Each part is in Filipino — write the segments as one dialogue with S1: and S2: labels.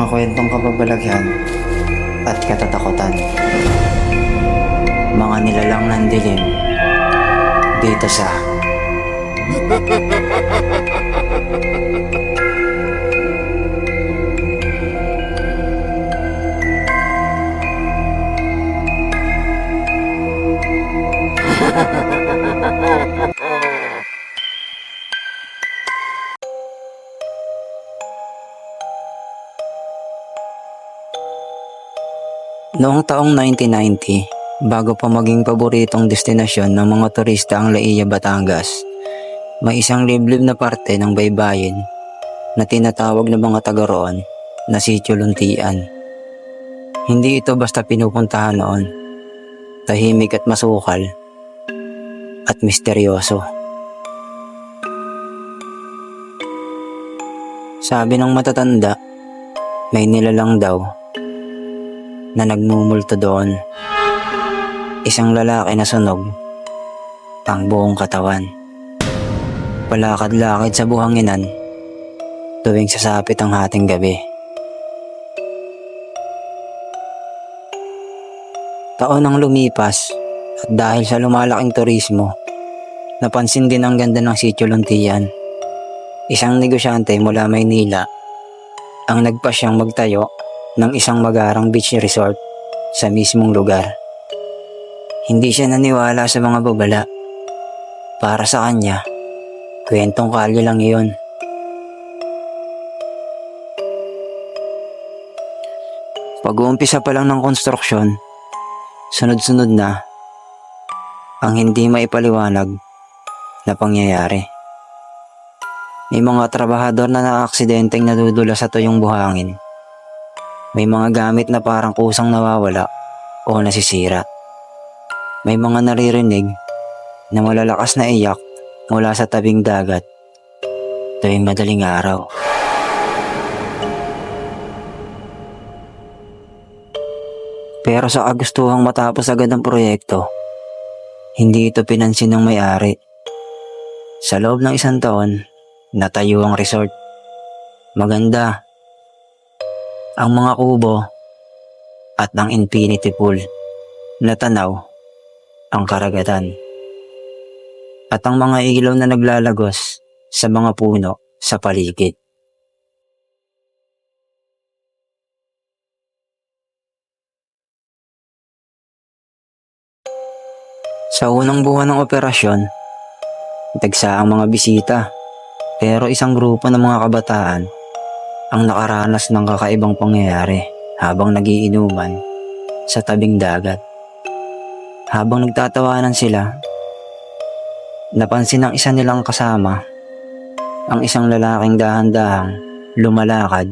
S1: mga kwentong kababalaghan at katatakutan. Mga nilalang ng dilim dito sa Noong taong 1990, bago pa maging paboritong destinasyon ng mga turista ang Laia, Batangas, may isang liblib na parte ng baybayin na tinatawag ng mga taga roon na Sitio Luntian. Hindi ito basta pinupuntahan noon. Tahimik at masukal at misteryoso. Sabi ng matatanda, may nilalang daw na nagmumulto doon. Isang lalaki na sunog ang buong katawan. Palakad-lakad sa buhanginan tuwing sasapit ang hating gabi. Taon ang lumipas at dahil sa lumalaking turismo, napansin din ang ganda ng sitio Luntian. Isang negosyante mula Maynila ang nagpasyang magtayo ng isang magarang beach resort sa mismong lugar. Hindi siya naniwala sa mga babala. Para sa kanya, kwentong kalye lang iyon. Pag-uumpisa pa lang ng konstruksyon, sunod-sunod na ang hindi maipaliwanag na pangyayari. May mga trabahador na naaksidenteng nadudula sa tuyong buhangin. May mga gamit na parang kusang nawawala o nasisira. May mga naririnig na malalakas na iyak mula sa tabing dagat tuwing madaling araw. Pero sa kagustuhang matapos agad ang proyekto, hindi ito pinansin ng may-ari. Sa loob ng isang taon, natayo ang resort. Maganda ang mga kubo at ang infinity pool na tanaw ang karagatan at ang mga ilaw na naglalagos sa mga puno sa paligid. Sa unang buwan ng operasyon, tagsa ang mga bisita pero isang grupo ng mga kabataan ang nakaranas ng kakaibang pangyayari habang nagiinuman sa tabing dagat. Habang nagtatawanan sila, napansin ng isa nilang kasama ang isang lalaking dahan-dahang lumalakad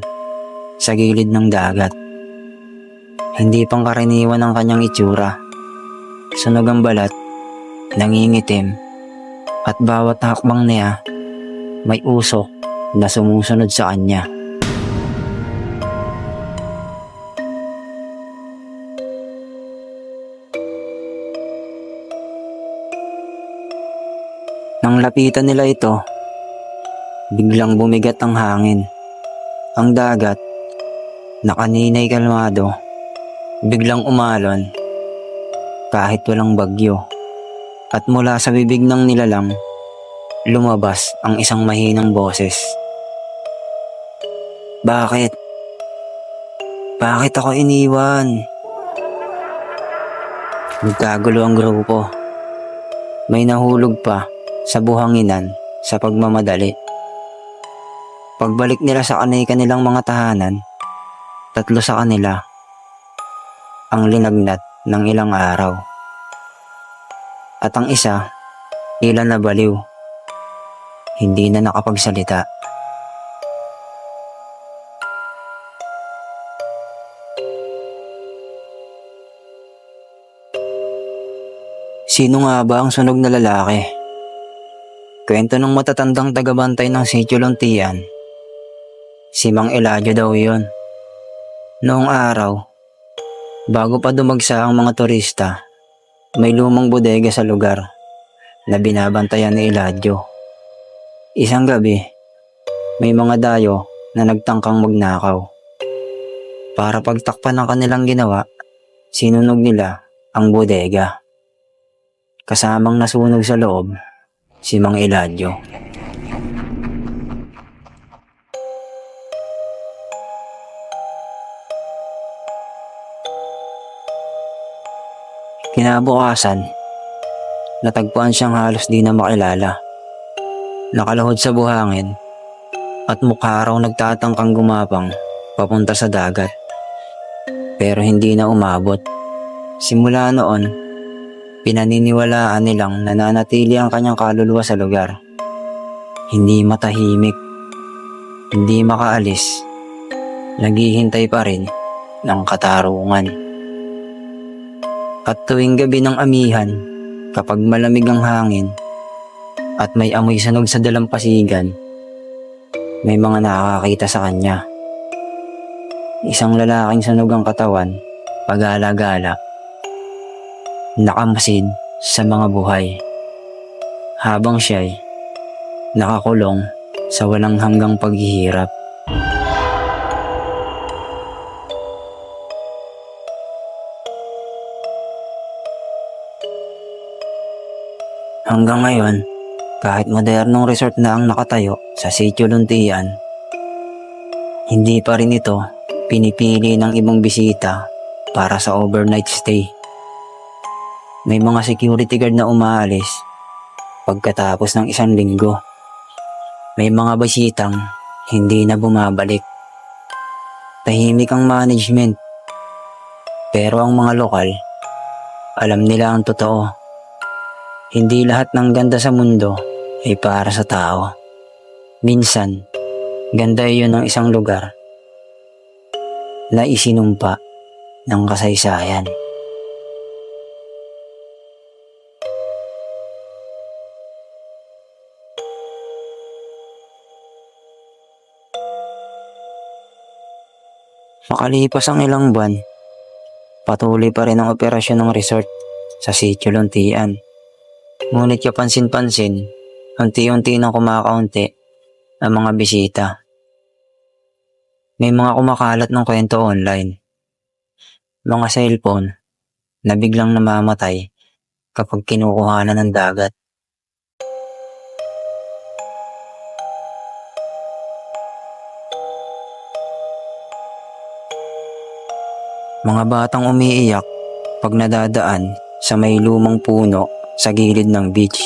S1: sa gilid ng dagat. Hindi pang karaniwan ang kanyang itsura. Sunog ang balat, nangingitim, at bawat hakbang niya may usok na sumusunod sa kanya. Nang lapitan nila ito, biglang bumigat ang hangin. Ang dagat, na kaninay kalmado, biglang umalon kahit walang bagyo. At mula sa bibig ng nilalang, lumabas ang isang mahinang boses. Bakit? Bakit ako iniwan? Nagkagulo ang grupo. May nahulog pa sa buhanginan sa pagmamadali. Pagbalik nila sa kanay kanilang mga tahanan, tatlo sa kanila ang linagnat ng ilang araw. At ang isa, tila na baliw. Hindi na nakapagsalita. Sino nga ba ang sunog na lalaki? Kwento ng matatandang tagabantay ng sityo Lontian. Si Mang Eladio daw yon. Noong araw, bago pa dumagsa ang mga turista, may lumang bodega sa lugar na binabantayan ni Eladio. Isang gabi, may mga dayo na nagtangkang magnakaw. Para pagtakpan ng kanilang ginawa, sinunog nila ang bodega. Kasamang nasunog sa loob, si Mang Eladio. Kinabukasan, natagpuan siyang halos di na makilala. Nakalahod sa buhangin at mukha raw nagtatangkang gumapang papunta sa dagat. Pero hindi na umabot. Simula noon, pinaniniwalaan nilang nananatili ang kanyang kaluluwa sa lugar. Hindi matahimik, hindi makaalis, naghihintay pa rin ng katarungan. At tuwing gabi ng amihan, kapag malamig ang hangin at may amoy sanog sa dalampasigan, may mga nakakakita sa kanya. Isang lalaking sunog ang katawan, pag-alagala, nakamasid sa mga buhay. Habang siya'y nakakulong sa walang hanggang paghihirap. Hanggang ngayon, kahit modernong resort na ang nakatayo sa Sitio Luntian, hindi pa rin ito pinipili ng ibang bisita para sa overnight stay. May mga security guard na umaalis pagkatapos ng isang linggo. May mga bisitang hindi na bumabalik. Tahimik ang management. Pero ang mga lokal, alam nila ang totoo. Hindi lahat ng ganda sa mundo ay para sa tao. Minsan, ganda iyon ng isang lugar na isinumpa ng kasaysayan. Makalipas ang ilang buwan, patuloy pa rin ang operasyon ng resort sa Sitio Luntian. Ngunit kapansin-pansin, unti-unti nang kumakaunti ang mga bisita. May mga kumakalat ng kwento online. Mga cellphone na biglang namamatay kapag kinukuhanan ng dagat. Mga batang umiiyak pag nadadaan sa may lumang puno sa gilid ng beach.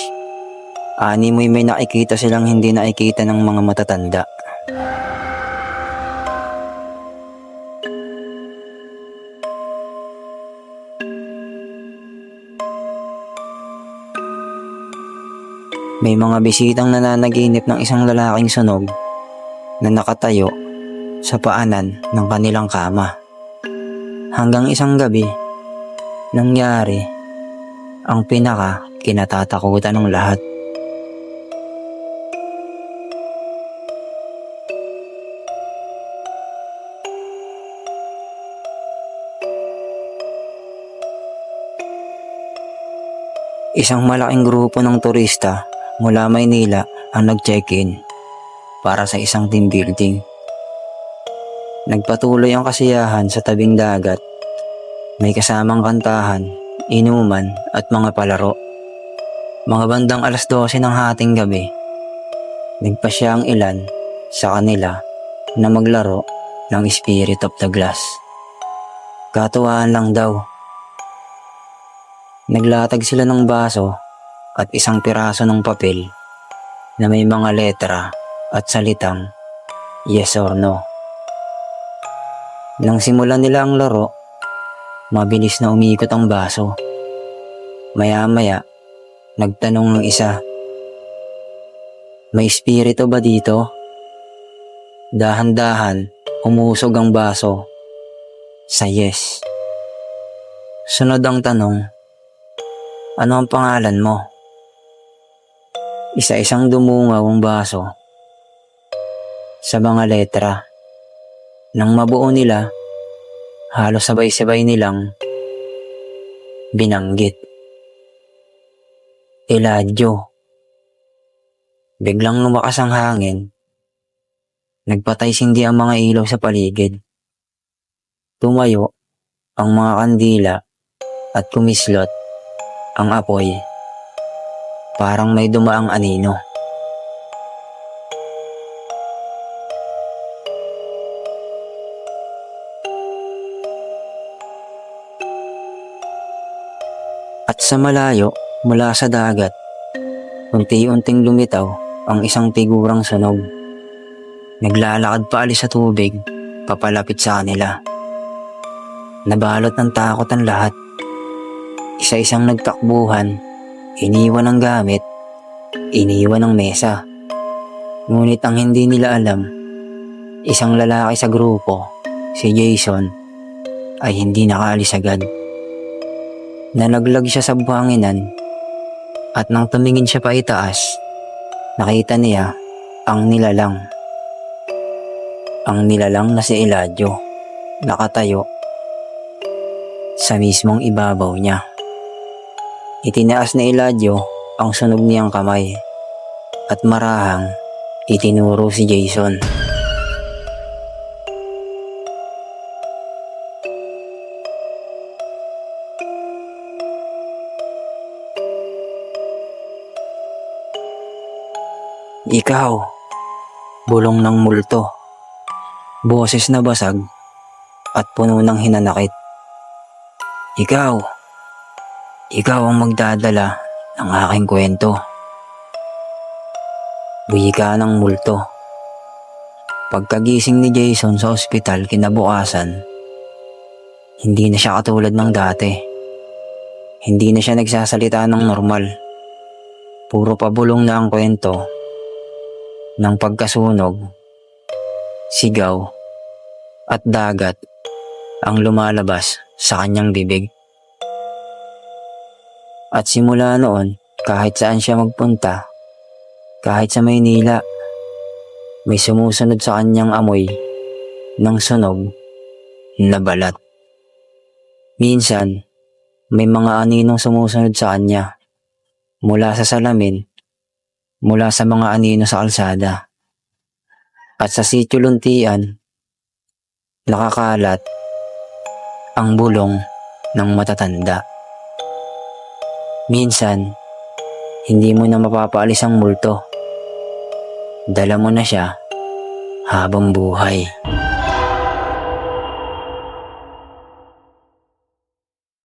S1: Ani mo'y may nakikita silang hindi nakikita ng mga matatanda. May mga bisitang nananaginip ng isang lalaking sunog na nakatayo sa paanan ng kanilang kama. Hanggang isang gabi, nangyari ang pinaka kinatatakutan ng lahat. Isang malaking grupo ng turista mula Maynila ang nag-check-in para sa isang team building. Nagpatuloy ang kasiyahan sa tabing dagat. May kasamang kantahan, inuman at mga palaro. Mga bandang alas 12 ng hating gabi, nagpasya ang ilan sa kanila na maglaro ng Spirit of the Glass. Katuwaan lang daw. Naglatag sila ng baso at isang piraso ng papel na may mga letra at salitang yes or no. Nang simulan nila ang laro, mabilis na umikot ang baso. Maya-maya, nagtanong ng isa, May espiritu ba dito? Dahan-dahan, umusog ang baso sa yes. Sunod ang tanong, ano ang pangalan mo? Isa-isang dumungaw ang baso sa mga letra. Nang mabuo nila, halos sabay-sabay nilang binanggit. Eladio. Biglang lumakas ang hangin. Nagpatay sindi ang mga ilaw sa paligid. Tumayo ang mga kandila at kumislot ang apoy. Parang may dumaang anino. At sa malayo, mula sa dagat, unti-unting lumitaw ang isang figurang sunog. Naglalakad pa alis sa tubig, papalapit sa kanila. Nabalot ng takot ang lahat. Isa-isang nagtakbuhan, iniwan ang gamit, iniwan ang mesa. Ngunit ang hindi nila alam, isang lalaki sa grupo, si Jason, ay hindi nakaalis agad. Nalaglag siya sa buhanginan at nang tumingin siya pa itaas, nakita niya ang nilalang. Ang nilalang na si Eladio, nakatayo sa mismong ibabaw niya. Itinaas ni Eladio ang sunog niyang kamay at marahang itinuro si Jason. Ikaw, bulong ng multo, boses na basag at puno ng hinanakit. Ikaw, ikaw ang magdadala ng aking kwento. Wika ng multo. Pagkagising ni Jason sa ospital kinabukasan, hindi na siya katulad ng dati. Hindi na siya nagsasalita ng normal. Puro pabulong na ang kwento ng pagkasunog, sigaw, at dagat ang lumalabas sa kanyang bibig. At simula noon, kahit saan siya magpunta, kahit sa Maynila, may sumusunod sa kanyang amoy ng sunog na balat. Minsan, may mga aninong sumusunod sa kanya mula sa salamin mula sa mga anino sa kalsada. At sa sityo luntian, nakakalat ang bulong ng matatanda. Minsan, hindi mo na mapapaalis ang multo. Dala mo na siya habang buhay.